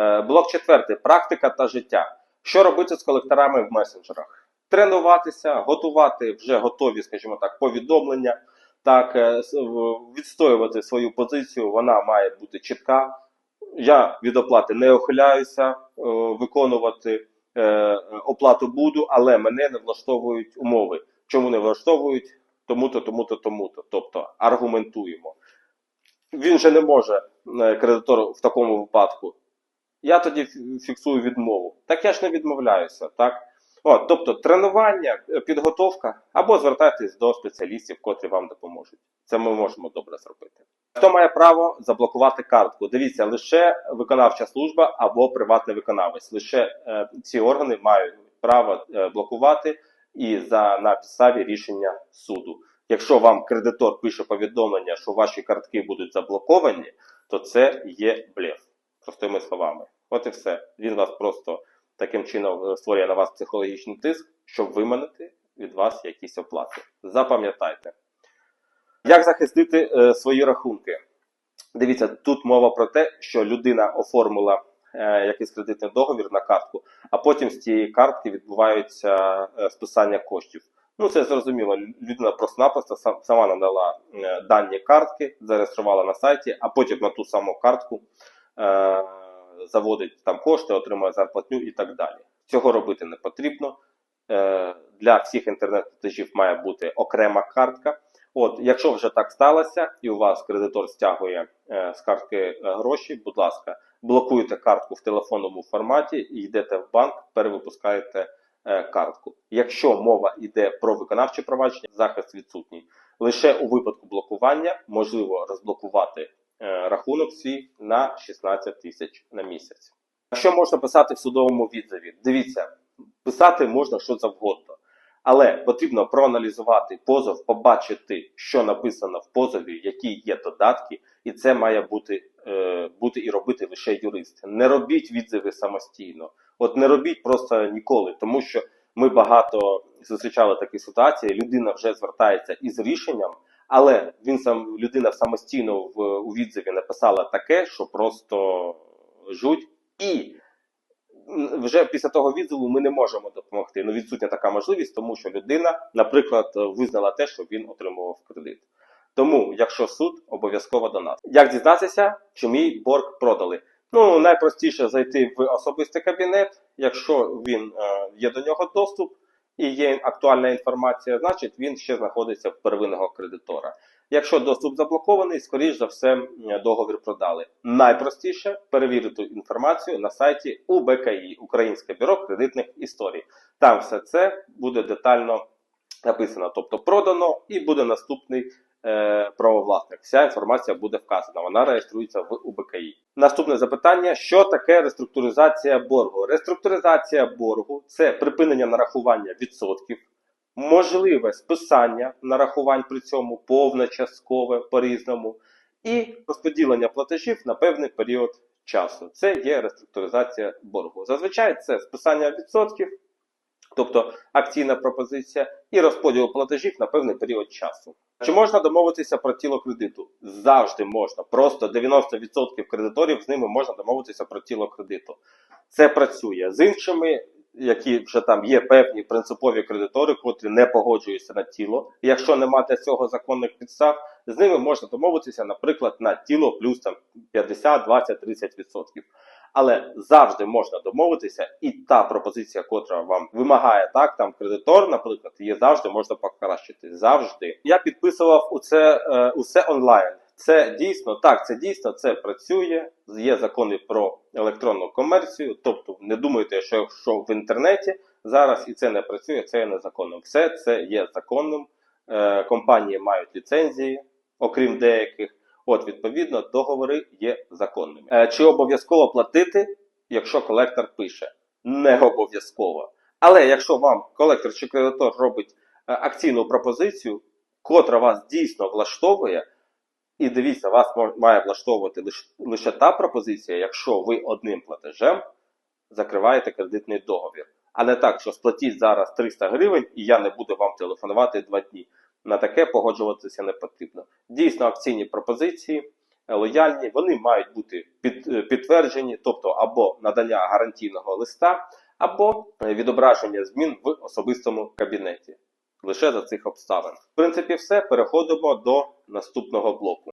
Е, Блок четвертий практика та життя. Що робити з колекторами в месенджерах? Тренуватися, готувати вже готові, скажімо так, повідомлення. Так, е, відстоювати свою позицію, вона має бути чітка. Я від оплати не ухиляюся, е, виконувати оплату буду, але мене не влаштовують умови. Чому не влаштовують? Тому-то, тому-то, тому-то. Тобто аргументуємо. Він же не може, кредитор, в такому випадку. Я тоді фіксую відмову. Так я ж не відмовляюся, так? От, тобто тренування, е, підготовка, або звертайтесь до спеціалістів, котрі вам допоможуть. Це ми можемо добре зробити. Хто має право заблокувати картку? Дивіться, лише виконавча служба або приватний виконавець. Лише е, ці органи мають право е, блокувати і за на підставі рішення суду. Якщо вам кредитор пише повідомлення, що ваші картки будуть заблоковані, то це є блеф. Простими словами. От і все. Він вас просто таким чином е, створює на вас психологічний тиск, щоб виманити від вас якісь оплати. Запам'ятайте. Як захистити е, свої рахунки? Дивіться, тут мова про те, що людина оформила е, якийсь кредитний договір на картку, а потім з цієї картки відбувається е, списання коштів. Ну, це зрозуміло. Людина просто-напросто сама надала е, дані картки, зареєструвала на сайті, а потім на ту саму картку заводить там кошти, отримує зарплатню і так далі. Цього робити не потрібно. Е, для всіх інтернет-платежів має бути окрема картка. От, якщо вже так сталося, і у вас кредитор стягує е, з картки е, гроші, будь ласка, блокуйте картку в телефонному форматі і йдете в банк, перевипускаєте е, картку. Якщо мова йде про виконавче провадження, захист відсутній. Лише у випадку блокування можливо розблокувати е, рахунок свій на 16 тисяч на місяць. Що можна писати в судовому відзові? Дивіться, писати можна що завгодно. Але потрібно проаналізувати позов, побачити, що написано в позові, які є додатки, і це має бути, е, бути і робити лише юрист. Не робіть відзиви самостійно. От не робіть просто ніколи, тому що ми багато зустрічали такі ситуації. Людина вже звертається із рішенням, але він сам людина самостійно в у відзиві написала таке, що просто жуть і вже після того відзиву ми не можемо допомогти. Ну, відсутня така можливість, тому що людина, наприклад, визнала те, що він отримував кредит. Тому, якщо суд, обов'язково до нас. Як дізнатися, чи мій борг продали? Ну, найпростіше зайти в особистий кабінет. Якщо він е, є до нього доступ і є актуальна інформація, значить він ще знаходиться в первинного кредитора. Якщо доступ заблокований, скоріш за все договір продали. Найпростіше перевірити інформацію на сайті УБКІ Українське бюро кредитних історій. Там все це буде детально написано, тобто продано, і буде наступний е, правовласник. Вся інформація буде вказана. Вона реєструється в УБКІ. Наступне запитання: що таке реструктуризація боргу? Реструктуризація боргу це припинення нарахування відсотків. Можливе списання нарахувань при цьому повне, часткове, по-різному, і розподілення платежів на певний період часу. Це є реструктуризація боргу. Зазвичай це списання відсотків, тобто акційна пропозиція, і розподіл платежів на певний період часу. Чи можна домовитися про тіло кредиту? Завжди можна. Просто 90% кредиторів з ними можна домовитися про тіло кредиту. Це працює з іншими які вже там є певні принципові кредитори, котрі не погоджуються на тіло. Якщо немає для цього законних підстав, з ними можна домовитися, наприклад, на тіло плюс там 50, 20, 30 відсотків. Але завжди можна домовитися, і та пропозиція, котра вам вимагає так, там кредитор, наприклад, її завжди можна покращити. Завжди я підписував у це е, усе онлайн. Це дійсно так, це дійсно це працює. Є закони про електронну комерцію. Тобто, не думайте, що якщо в інтернеті зараз і це не працює, це є незаконним. Все це є законним. Е, компанії мають ліцензії, окрім деяких. От, відповідно, договори є законними. Е, чи обов'язково платити, якщо колектор пише? Не обов'язково. Але якщо вам колектор чи кредитор робить е, акційну пропозицію, котра вас дійсно влаштовує. І дивіться, вас має влаштовувати лише, лише та пропозиція, якщо ви одним платежем закриваєте кредитний договір. А не так, що сплатіть зараз 300 гривень і я не буду вам телефонувати два дні. На таке погоджуватися не потрібно. Дійсно, акційні пропозиції е, лояльні, вони мають бути під, е, підтверджені, тобто або надання гарантійного листа, або е, відображення змін в особистому кабінеті. Лише за цих обставин. В принципі, все. Переходимо до наступного блоку.